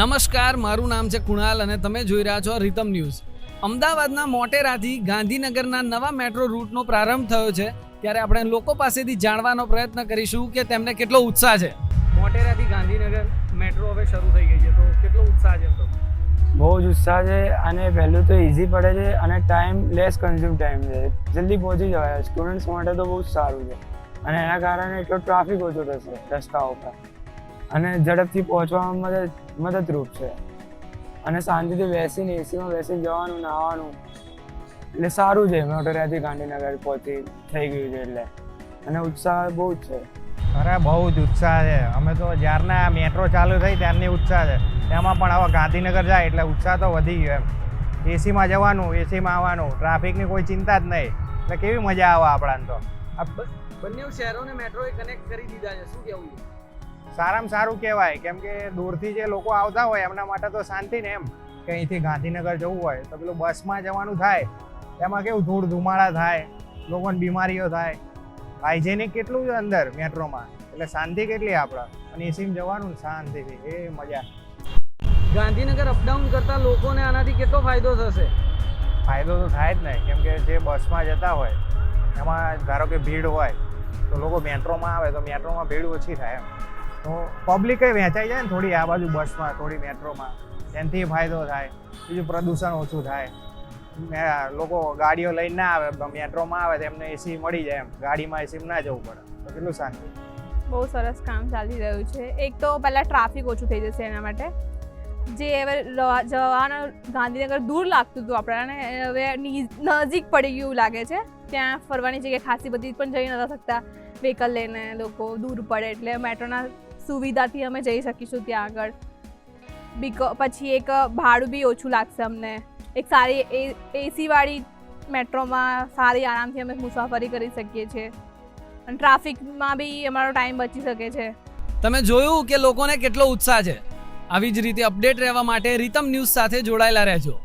નમસ્કાર, મારું નામ છે કુણાલ અને તમે જોઈ રહ્યા છો રીતમ ન્યૂઝ. અમદાવાદના મોટેરાથી ગાંધીનગરના નવા મેટ્રો રૂટનો પ્રારંભ થયો છે. ત્યારે આપણે લોકો પાસેથી જાણવાનો પ્રયત્ન કરીશું કે તેમને કેટલો ઉત્સાહ છે. મોટેરાથી ગાંધીનગર મેટ્રો હવે શરૂ થઈ ગઈ છે. તો કેટલો ઉત્સાહ છે બહુ જ ઉત્સાહ છે અને પહેલું તો ઇઝી પડે છે અને ટાઈમ લેસ કન્ઝ્યુમ ટાઈમ છે. જલ્દી પહોંચી જવાય. સ્ટુડન્ટ્સ માટે તો બહુ સારું છે. અને એના કારણે એટલો ટ્રાફિક ઓછો થશે રસ્તાઓ પર અને ઝડપથી પહોંચવામાં મદદ મદદરૂપ છે. અને શાંતિથી બેસીને એસીમાં બેસીને જવાનું નાહવાનું. એટલે સારું છે મોટેરાથી ગાંધીનગર પહોંચી થઈ ગયું છે એટલે. અને ઉત્સાહ બહુ જ છે. અરે બહુ જ ઉત્સાહ છે. અમે તો જ્યારના મેટ્રો ચાલુ થઈ ત્યારની ઉત્સાહ છે. એમાં પણ હવે ગાંધીનગર જાય એટલે ઉત્સાહ તો વધી ગયો એમ. એસીમાં જવાનું એસીમાં આવવાનું. ટ્રાફિકની કોઈ ચિંતા જ નહીં. એટલે કેવી મજા આવે આપણાને તો. બંને શહેરોને મેટ્રોએ કનેક્ટ કરી દીધા છે. શું કહેવું છે? સારામાં સારું કહેવાય. કેમ કે દૂરથી જે લોકો આવતા હોય એમના માટે તો શાંતિ ને એમ. કે અહીંથી ગાંધીનગર જવું હોય તો પેલું બસમાં જવાનું થાય. એમાં કેવું ધૂળ ધુમાડા થાય લોકોને બીમારીઓ થાય. હાઇજેનિક કેટલું છે અંદર મેટ્રોમાં? એટલે શાંતિ કેટલી આપણે? અને એસીમાં જવાનું શાંતિથી. એ મજા. ગાંધીનગર અપડાઉન કરતા લોકોને આનાથી કેટલો ફાયદો થશે? ફાયદો તો થાય જ ને. કેમ કે જે બસમાં જતા હોય એમાં ધારો કે ભીડ હોય તો લોકો મેટ્રોમાં આવે તો મેટ્રોમાં ભીડ ઓછી થાય એમ. તો પબ્લિકે વહેંચાઈ જાય ને થોડી આ બાજુ બસમાં, થોડી મેટ્રોમાં. એનાથી ફાયદો થાય. બીજું પ્રદૂષણ ઓછું થાય. લોકો ગાડીઓ લઈને ના આવે મેટ્રોમાં આવે તો એમને એસી મળી જાય એમ. ગાડીમાં એસીમાં ના જવું પડે. તો કેટલું શાંતિ બહુ સરસ કામ ચાલી રહ્યું છે. એક તો પહેલાં ટ્રાફિક ઓછું થઈ જશે એના માટે. જે હવે જવાના ગાંધીનગર દૂર લાગતું હતું આપણાને હવે નજીક પડી ગયું લાગે છે. ત્યાં ફરવાની જગ્યાએ ખાસી બધી પણ જઈ નતા શકતા. વ્હીકલ લઈને લોકો દૂર પડે એટલે મેટ્રોના સુવિધાથી અમે જઈ શકીશું ત્યાં આગળ. બીકો, પછી એક ભાડું બી ઓછું લાગશે અમને. એક સારી એસીવાળી મેટ્રોમાં સારી આરામથી અમે મુસાફરી કરી શકીએ છીએ. અને ટ્રાફિકમાં બી અમારો ટાઈમ બચી શકે છે. તમે જોયું કે લોકોને કેટલો ઉત્સાહ છે? આવી જ રીતે અપડેટ રહેવા માટે રીતમ ન્યૂઝ સાથે જોડાયેલા રહેજો.